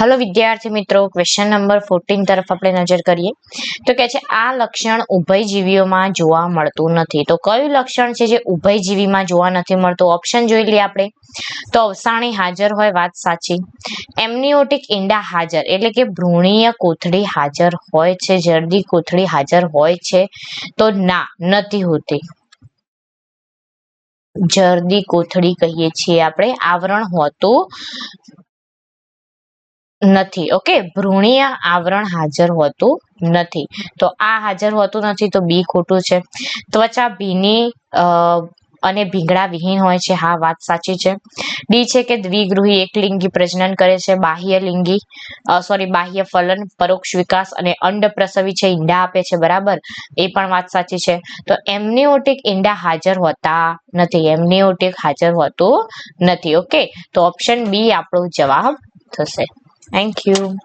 Hello વિદ્યાર્થી મિત્રો question number fourteen તરફ આપણે નજર કરીએ. તો કે છે, આ લક્ષણ ઉભયજીવીઓમાં જોવા મળતું નથી. તો કયું લક્ષણ છે જે ઉભયજીવીમાં જોવા નથી મળતું? ઓપ્શન જોઈ લઈએ આપણે. તો અવસાણી હાજર હોય, વાત સાચી. એમનિયોટિક ઈંડા હાજર, એટલે કે ભ્રૂણીય કોથળી હાજર હોય છે, જર્દી કોથળી હાજર હોય છે, તો ના, નથી હોતી. જર્દી કોથળી કહીએ છીએ આપણે. આવરણ હોતું નથી ઓકે ભ્રૂણીય આવરણ હાજર હોતું નથી. તો આ હાજર હોતું નથી તો બી ખોટું છે. ત્વચા ભીની અને ભીંગડા વિહીન હોય છે, હા, વાત સાચી છે. ડી છે કે દ્વિગૃહી એકલિંગી પ્રજનન કરે છે, બાહ્ય લિંગી સોરી બાહ્ય ફલન, પરોક્ષ વિકાસ અને અંડ પ્રસવી છે, ઈંડા આપે છે, બરાબર? એ પણ વાત સાચી છે. તો એમનિઓટિક ઈંડા હાજર હોતા નથી, એમનિઓટિક હાજર હોતું નથી ઓકે તો ઓપ્શન બી આપણો જવાબ થશે. Thank you.